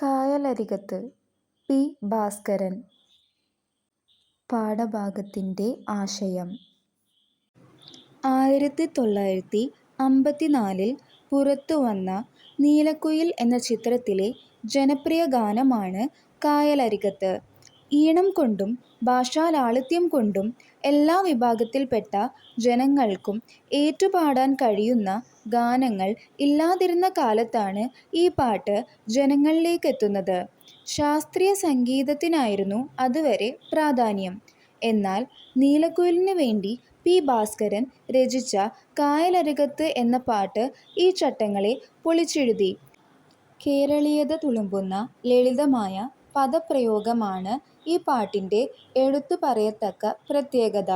കായലരികത്ത് P. Bhaskaran. പാഠഭാഗത്തിന്റെ ആശയം. ആയിരത്തി തൊള്ളായിരത്തി അമ്പത്തിനാലിൽ പുറത്തു വന്ന നീലക്കുയിൽ എന്ന ചിത്രത്തിലെ ജനപ്രിയ ഗാനമാണ് കായലരികത്ത്. ഈണം കൊണ്ടും ഭാഷാലാളിത്യം കൊണ്ടും എല്ലാ വിഭാഗത്തിൽപ്പെട്ട ജനങ്ങൾക്കും ഏറ്റുപാടാൻ കഴിയുന്ന ഗാനങ്ങൾ ഇല്ലാതിരുന്ന കാലത്താണ് ഈ പാട്ട് ജനങ്ങളിലേക്കെത്തുന്നത്. ശാസ്ത്രീയ സംഗീതത്തിനായിരുന്നു അതുവരെ പ്രാധാന്യം. എന്നാൽ നീലക്കുയിലിന് വേണ്ടി പി ഭാസ്കരൻ രചിച്ച കായലരകത്ത് എന്ന പാട്ട് ഈ ചട്ടങ്ങളെ പൊളിച്ചെഴുതി. കേരളീയത തുളുമ്പുന്ന ലളിതമായ പദപ്രയോഗമാണ് ഈ പാട്ടിന്റെ എടുത്തുപറയത്തക്ക പ്രത്യേകത.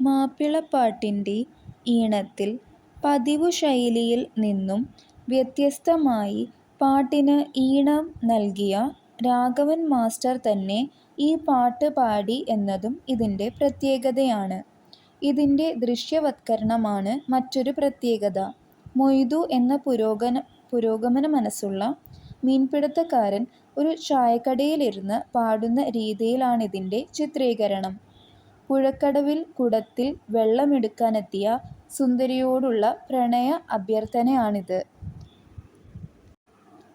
മാപ്പിളപ്പാട്ടിന്റെ ഈണത്തിൽ പതിവു ശൈലിയിൽ നിന്നും വ്യത്യസ്തമായി പാട്ടിന് ഈണം നൽകിയ രാഘവൻ മാസ്റ്റർ തന്നെ ഈ പാട്ട് പാടി എന്നതും ഇതിന്റെ പ്രത്യേകതയാണ്. ഇതിന്റെ ദൃശ്യവത്കരണമാണ് മറ്റൊരു പ്രത്യേകത. മൊയ്തു എന്ന പുരോഗമന പുരോഗമന മനസ്സുള്ള മീൻപിടിത്തക്കാരൻ ഒരു ചായക്കടയിലിരുന്ന് പാടുന്ന രീതിയിലാണിതിന്റെ ചിത്രീകരണം. പുഴക്കടവിൽ കുടത്തിൽ വെള്ളമെടുക്കാനെത്തിയ സുന്ദരിയോടുള്ള പ്രണയ അഭ്യർത്ഥനയാണിത്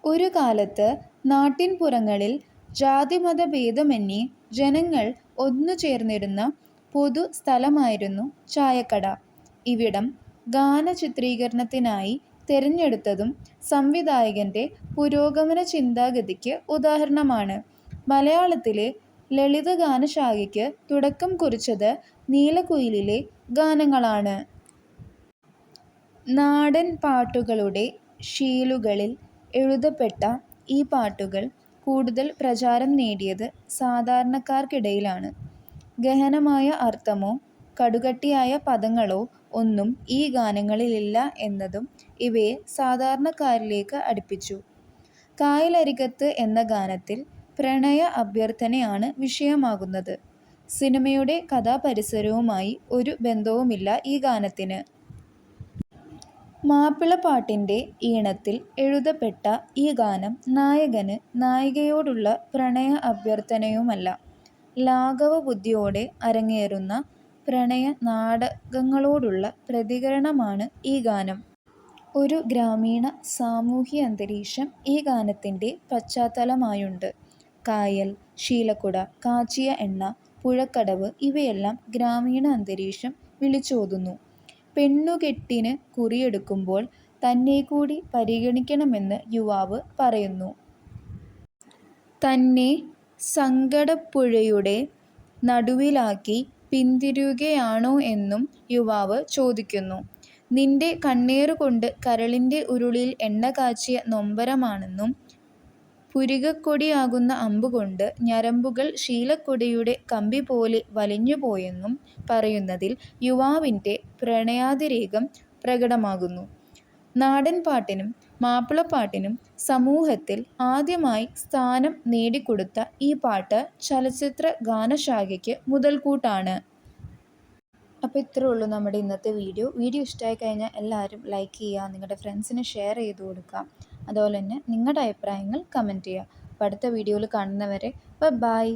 ഒരു കാലത്ത് നാട്ടിൻപുറങ്ങളിൽ ജാതിമത ഭേദമന്യേ ജനങ്ങൾ ഒന്നു ചേർന്നിരുന്ന പൊതു സ്ഥലമായിരുന്നു ചായക്കട. ഇവിടം ഗാനചിത്രീകരണത്തിനായി തെരഞ്ഞെടുത്തതും സംവിധായകന്റെ പുരോഗമന ചിന്താഗതിക്ക് ഉദാഹരണമാണ്. മലയാളത്തിലെ ലളിതഗാനശാഖയ്ക്ക് തുടക്കം കുറിച്ചത് നീലക്കുയിലിലെ ഗാനങ്ങളാണ്. നാടൻ പാട്ടുകളുടെ ശീലുകളിൽ എഴുതപ്പെട്ട ഈ പാട്ടുകൾ കൂടുതൽ പ്രചാരം നേടിയത് സാധാരണക്കാർക്കിടയിലാണ്. ഗഹനമായ അർത്ഥമോ കടുകട്ടിയായ പദങ്ങളോ ഒന്നും ഈ ഗാനങ്ങളിലില്ല എന്നതും ഇവയെ സാധാരണക്കാരിലേക്ക് അടുപ്പിച്ചു. കായലരികത്ത് എന്ന ഗാനത്തിൽ പ്രണയ അഭ്യർത്ഥനയാണ് വിഷയമാകുന്നത്. സിനിമയുടെ കഥാപരിസരവുമായി ഒരു ബന്ധവുമില്ല ഈ ഗാനത്തിന്. മാപ്പിളപ്പാട്ടിന്റെ ഈണത്തിൽ എഴുതപ്പെട്ട ഈ ഗാനം നായകന് നായികയോടുള്ള പ്രണയ അഭ്യർത്ഥനയുമല്ല ലാഘവ ബുദ്ധിയോടെ അരങ്ങേറുന്ന പ്രണയനാടകങ്ങളോടുള്ള പ്രതികരണമാണ് ഈ ഗാനം. ഒരു ഗ്രാമീണ സാമൂഹ്യാന്തരീക്ഷം ഈ ഗാനത്തിന്റെ പശ്ചാത്തലമായുണ്ട്. കായൽ, ശീലക്കുട, കാച്ചിയ എണ്ണ, പുഴക്കടവ് ഇവയെല്ലാം ഗ്രാമീണ അന്തരീക്ഷം വിളിച്ചോതുന്നു. പെണ്ണുകെട്ടിന് കുറിയെടുക്കുമ്പോൾ തന്നെ കൂടി പരിഗണിക്കണമെന്ന് യുവാവ് പറയുന്നു. തന്നെ സങ്കടപ്പുഴയുടെ നടുവിലാക്കി പിന്തിരിയുകയാണോ എന്നും യുവാവ് ചോദിക്കുന്നു. നിന്റെ കണ്ണീറുകൊണ്ട് കരളിന്റെ ഉരുളിയിൽ എണ്ണകാച്ചിയ നൊമ്പരമാണെന്നും പുരികക്കൊടിയാകുന്ന അമ്പുകൊണ്ട് ഞരമ്പുകൾ ശീലക്കൊടിയുടെ കമ്പിപോലെ വലിഞ്ഞുപോയെന്നും പറയുന്നതിൽ യുവാവിന്റെ പ്രണയാതിരേകം പ്രകടമാകുന്നു. നാടൻപാട്ടിനും മാപ്പിളപ്പാട്ടിനും സമൂഹത്തിൽ ആദ്യമായി സ്ഥാനം നേടിക്കൊടുത്ത ഈ പാട്ട് ചലച്ചിത്ര ഗാനശാഖയ്ക്ക് മുതൽക്കൂട്ടാണ്. അപ്പോൾ ഇത്രേ ഉള്ളൂ നമ്മുടെ ഇന്നത്തെ വീഡിയോ. വീഡിയോ ഇഷ്ടമായി കഴിഞ്ഞാൽ എല്ലാവരും ലൈക്ക് ചെയ്യുക, നിങ്ങളുടെ ഫ്രണ്ട്സിന് ഷെയർ ചെയ്ത് കൊടുക്കുക. അതുപോലെ തന്നെ നിങ്ങളുടെ അഭിപ്രായങ്ങൾ കമന്റ് ചെയ്യുക. അപ്പോൾ അടുത്ത വീഡിയോയിൽ കാണുന്നവരെ ബൈ